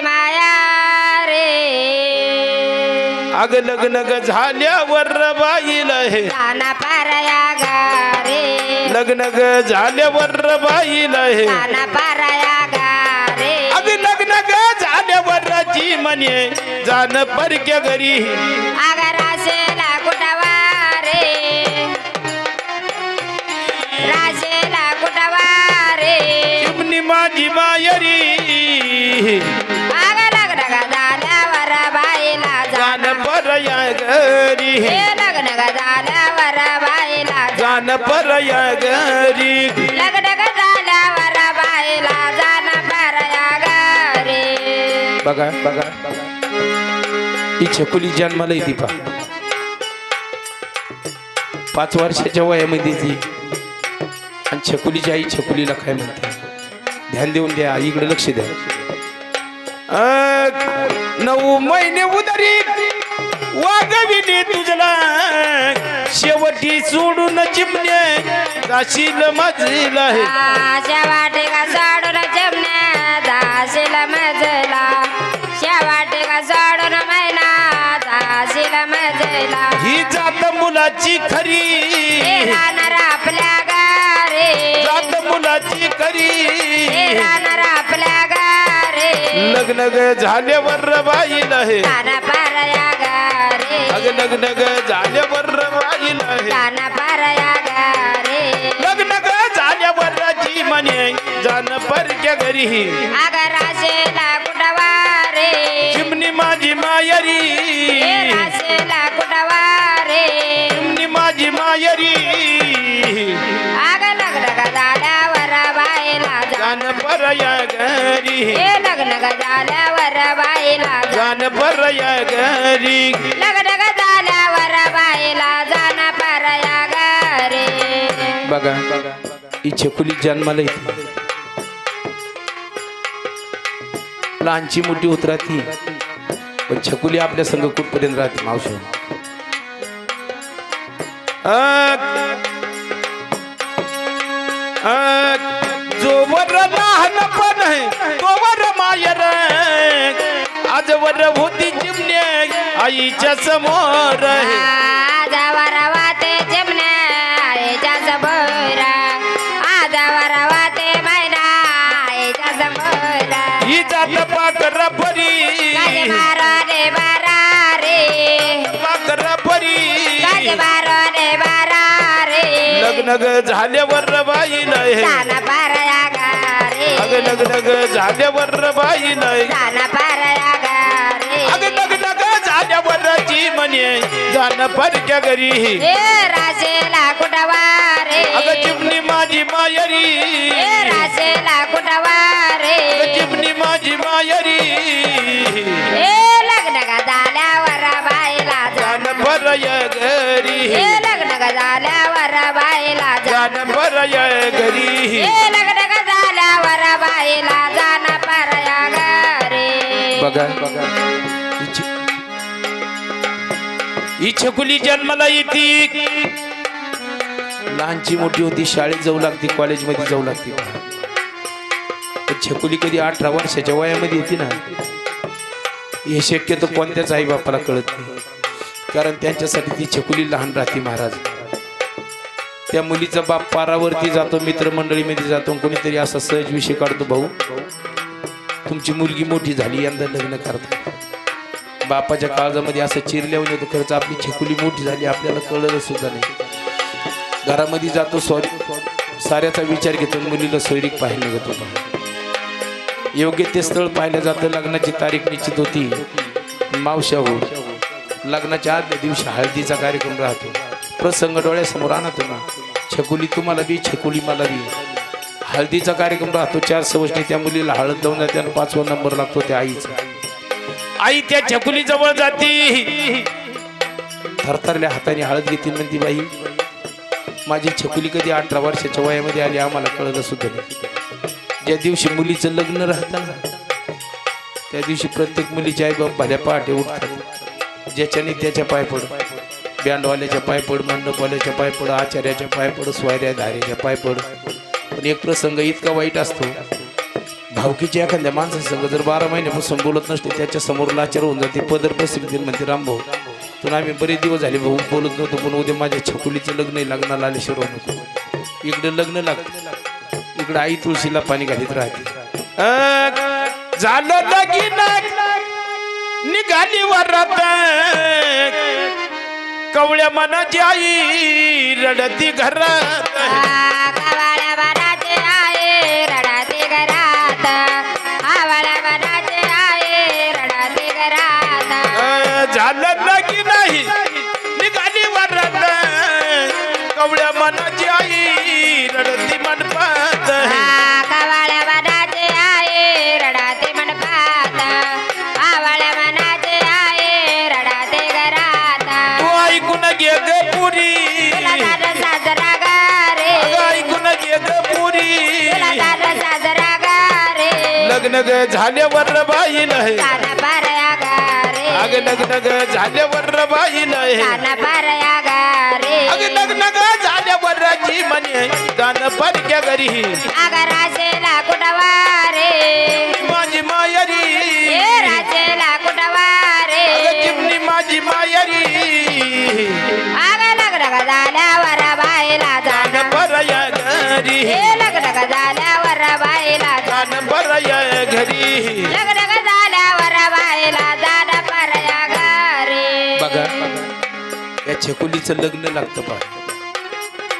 माझी माया रे. अग लग्न ग झाल्यावर बाईला हे. पारया गा रे लग्न ग झाल्यावर बाईला हे. जाना पारया गा रे अग लग्न ग झाल्यावर जी म्हणे जाण परक्या घरी. परया घरी लग्न झाल्यावर बघा बघा. ही छकुली जन्माला येते पा पाच वर्षाच्या वयामध्ये ती. आणि छकुलीची आई छकुलीला काय म्हणते? ध्यान देऊन द्या इकडे लक्ष द्या. नऊ महिने उदरी शेवटी सोडून चिमणे जाशील हे का सोडून मजला शेवाटे का सोडून महिना दासील मजला ही जात मुलाची खरी. राहणार आपल्या गारे जात मुलाची खरी. राहणार आपल्या गारे लग्न झाल्यावर बाईला हे अग लग्न ग झाल्यावर बाईला हे. ताना पारया गारे. लग्न ग झाल्यावर जी म्हणे. जाण परक्या घरी. अगर राशेला कुटवा रे चिमणी माझी मायरी. राशेला कुटवा रे चिमणी माझी मायरी. परया घरी लग्न ग झाल्यावर बाईला जा. जाण परया घरी लग्न झाल्यावर बाईला जाना परया ग रे बघा ही छकुली जन्माला येते. लहानची मोठी होत राहती. पण छकुली आपल्या संघ कुठपर्यंत राहते मावशी? जोवर लहानपण तोवर मायर आजवर होती चिमणे आईच्या समोर आहे आजावर वाते चिमण्या आईच्या समोर आजावर वाते मैना आईच्या समोर ही। जात पाकर परी। बारा रे बारा रे। पाकर परी। बारा रे बारा रे। लग्न झाल्यावर हे। पारया गा रे अग लग्न ग झाल्यावर हे गा रे. अग लग्न ग झाल्यावर जी म्हणे जाण परक्या घरी. राशेला कुटवा रे. अग चिमणी माझी मायरी. राशेला कुटवा रे. चिमणी माझी मायरी. लग्न झाल्यावर बाईला जाण परय घरी. लग्न झाल्यावर बाईला जाण परय घरी. हे जाना पारया ग बघा बघा. ही छकुली जन्माला येते. लहानची मोठी होती शाळेत जाऊ लागते कॉलेजमध्ये जाऊ लागते. छकुली कधी अठरा वर्षाच्या वयामध्ये येते ना. हे शक्यतो कोणत्याच आई बापाला कळत नाही. कारण त्यांच्यासाठी ती छकुली लहान राहते महाराज. त्या मुलीचा बाप पारावरती जातो मित्रमंडळीमध्ये जातो कोणीतरी असा सहज विषय काढतो भाऊ तुमची मुलगी मोठी झाली यंदा लग्न करता. बापाच्या काळजामध्ये असं चिरल्यावर येतो खरंच आपली छकुली मोठी झाली आपल्याला कळलं सुद्धा नाही. घरामध्ये जातो सॉरी साऱ्याचा विचार घेतो मुलीला सोयरीक पाहायला निघत. योग्य ते स्थळ पाहिलं जातं लग्नाची तारीख निश्चित होती. मावशा हो लग्नाच्या आदल्या दिवशी हळदीचा कार्यक्रम राहतो. प्रसंग डोळ्यासमोर आणा तुम्ही. छकुली तुम्हाला बी छकुली मला बी हळदीचा कार्यक्रम राहतो चार सवष्टी त्या मुलीला हळद लावून जाते आणि पाचवा नंबर लागतो त्या आईचा. आई त्या छकुली जवळ जाती. थरथरल्या हाताने हळद घेतील म्हणती बाई. माझी छकुली कधी अठरा वर्षाच्या वयामध्ये आली आम्हाला कळलं सुद्धा नाही. ज्या दिवशी मुलीचं लग्न राहतं त्या दिवशी प्रत्येक मुलीचे आई बाप भल्या पहाटे उठतात. ज्याच्याने त्याच्या पाय पड बँडवाल्याच्या पायपड मंडपवाल्याच्या पायपड आचार्याच्या पायपड स्वायऱ्या धाऱ्याच्या पण एक प्रसंग इतका वाईट असतो. भावकीच्या एखाद्या माणसासंग जर बारा महिन्यापासून बोलत नसते त्याच्यासमोर लाचार होऊन जाते. पदर प्रसिद्धी म्हणते रामभाऊ तुला आम्ही बरेच दिवस झाले भाऊ बोलत नव्हतो पण उद्या माझ्या छकुलीचं लग्न आहे लग्नाला आले राहू नको. इकडे लग्न लागतं. इकडे आई तुळशीला पाणी घालीत राहते. झालं लगीन निघाली वरात. कवळ्या मनाची आई रडती घरात. कावाळ्या बनाचे आहे रडाते घरात. आवाळ्या बनाचे आहे रडाते घरात. अ, झालं लग्न ग झाल्यावर बाई नाही. अग लग्न ग झाल्यावर बाई नाही. अग लग्न ग झाल्यावर जी म्हणे जाणं परक्या घरी माझी मायरी घरी. लग्न झाल्यावर बाईला जाणं परया गारे बघा. या छकुलीचं लग्न लागतं पा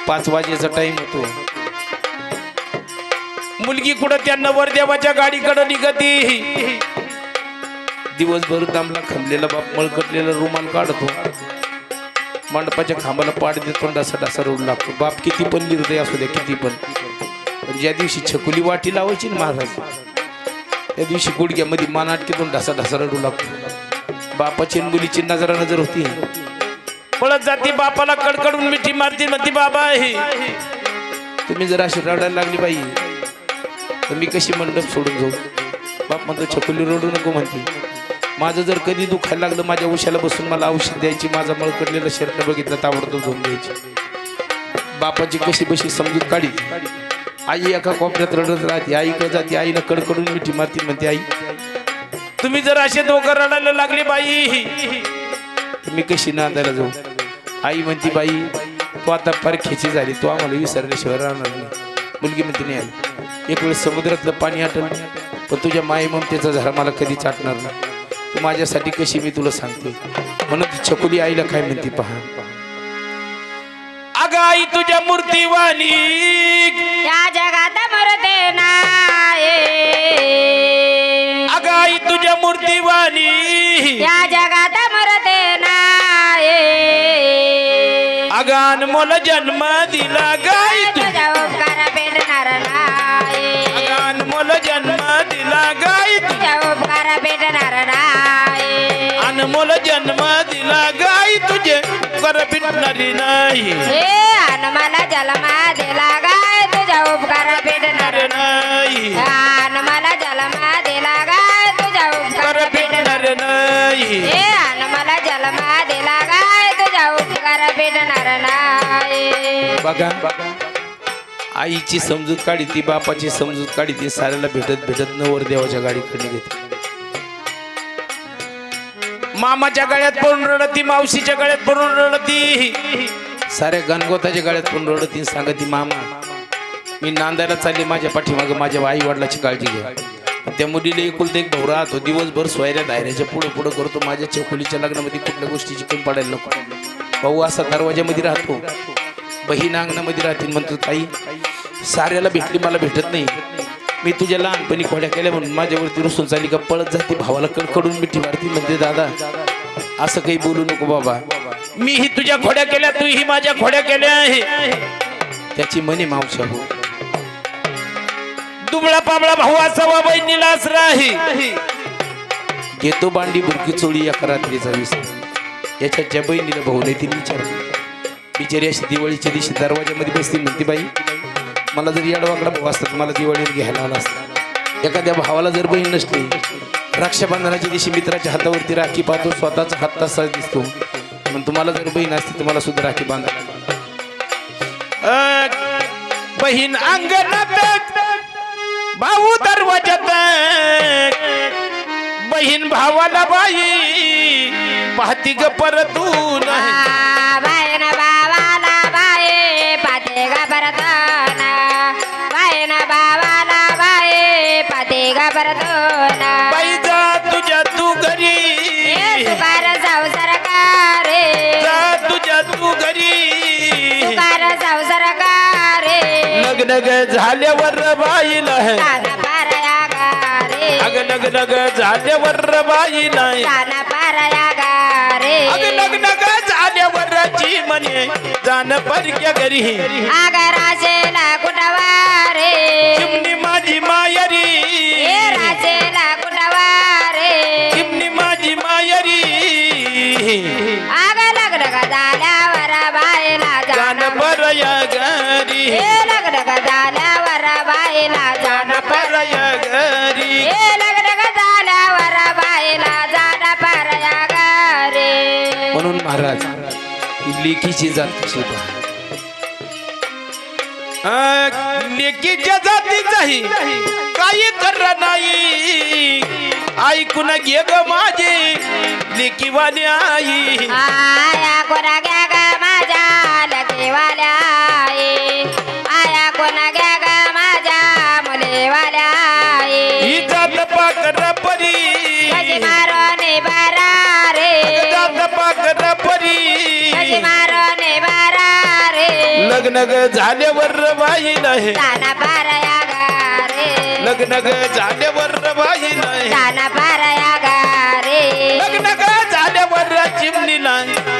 पाच वाजेचा टाइम होतो. मुलगी कुठं त्या नवरदेवाच्या गाडीकडे निघती? दिवसभर दामला खमलेला बाप मळकटलेला रुमाल काढतो. मंडपाच्या खांबाला पाड देतो डासा डासा रडू लागतो. बाप किती पण निर्दय असू द्या किती पण. पण ज्या दिवशी छकुली वाटी लावायची ना महाराज त्या दिवशी गुडघ्यामध्ये मानाटकीतून ढासा ढासा रडू लागतो. बापाची मुलीची नजरा नजर होती. पळत जाते बापाला कडकडून मिठी मारती म्हणते बाबा आहे तुम्ही जर अशी रडायला लागली बाई तर मी कशी मंडप सोडून जाऊ? बाप म्हणतो छकुली रडू नको म्हणते. माझं जर कधी दुखायला लागलं माझ्या उशाला बसून मला औषध द्यायची माझा मळकडलेलं शर्ट बघितलं ताबडतोब धुवून द्यायची बापाची कशी बशी समजूत काढी. आई एका कोपऱ्यात रडत राहते. आईकडे जाते. आईला कडकडून मिठी मारती म्हणते आई तुम्ही जर असे दोघं रडायला लागले बाई तर मी कशी नांदायला जाऊ? आई म्हणती बाई तू आता फार खेची झाली. तू आम्हाला विसरल्याशिवाय राहणार नाही. मुलगी म्हणते नाही आई एक वेळेस समुद्रातलं पाणी आटलं पण तुझ्या माई ममतेचा झाड मला कधीच आटणार नाही. तू माझ्यासाठी कशी मी तुला सांगते म्हणून ती छकुली आईला काय म्हणते पहा अगं आई तुझ्या मूर्तीवाणी. या जगात मरते अगं आई तुझ्या मूर्तीवाणी. या जगात मरते नाये. अगं अनमोल जन्म दिला गाई तू. तुझा उपकार भेटणार नाही अगं अनमोल जन्म दिला गाई तू. तुझा उपकार भेटणार नाही अनमोल जन्म दिला गाई तुझे कर पिटणारी नाही. हे आन मला जलमा दिला गाय तुझा उपकार भेटणार नाही. आन मला जलमा दिला गाय तुझा उपकार कर भेटणार नाही. हे आन मला जलमा दिला गाय तुझा उपकार भेटणार नाही. बघा आईची समजूत काढी ती बापाची समजूत काढी ती साऱ्याला भेटत भेटत नवर देवाच्या गाडीकडे घेते मामाच्या गळ्यात पडून रडती मावशीच्या गळ्यात पडून रडती. साऱ्या गणगोताच्या गळ्यात पडून रडती सांगती मामा मी नांदायला चालली माझ्या पाठीमागे माझ्या आई वडिलाची काळजी घ्या. त्या मुलीला एकुलते एक भाऊ राहतो दिवसभर सोयऱ्या दायऱ्याच्या पुढं पुढं करतो माझ्या चौकुलीच्या लग्नामध्ये कुठल्या गोष्टीची कमी पडायला नको. भाऊ असा दरवाज्यामध्ये राहतो बहीण अंगणामध्ये राहतील म्हणतो ताई साऱ्याला भेटली मला भेटत नाही. मी तुझ्या लहानपणी खोड्या केल्या म्हणून माझ्यावरती रुसून चाली का पळत जाते. भावाला कडकडून मिठी मारती म्हणते दादा असं काही बोलू नको बाबा. मी ही तुझ्या खोड्या केल्या तू ही माझ्या खोड्या केल्या आहे. त्याची म्हणे मावशा हो. दुबळा पाबळा भाऊ असावा बहिणीला आसरा आहे. घेतो बांडी बुरकी चोळी या रात्रीचा विसर याच्या ज्या बहिणीला भाऊ नाही तिने विचार बिचारी अशी दिवाळीच्या दिवशी दरवाजामध्ये बसतील म्हणते बाई मला जर येडवाकडा भाऊ असतात मला दिवाळीत घ्यायला आला असता. एखाद्या भावाला जर बहीण नसली रक्षाबंधनाच्या दिवशी मित्राच्या हातावरती राखी पाहतो स्वतःचा हात तसा दिसतो. पण तुम्हाला जर बहीण असते तुम्हाला सुद्धा राखी बांधा बहीण अंगणात भाऊ दरवाजात बहीण भावाला बाई पाहती ग परतून पाते घाबरतोना बाई जा तुझ्या तू घरी. तुकार जा तुझ्या तू तुकार झाल्यावर पारया गारे अग लग्न ग झाल्यावर अग जी म्हणे जाण परक्या घरी. चिमणी माझी मायरी लेखीची जात कशी लेखीच्या जातीचाही काही कर नाही. ऐकून घे ग माझे लेकीवाली आई. आया कोणा लग्न ग झाल्यावर बाई नाही. ताना पारया गा रे लग्न ग झाल्यावर बाई नाही. ताना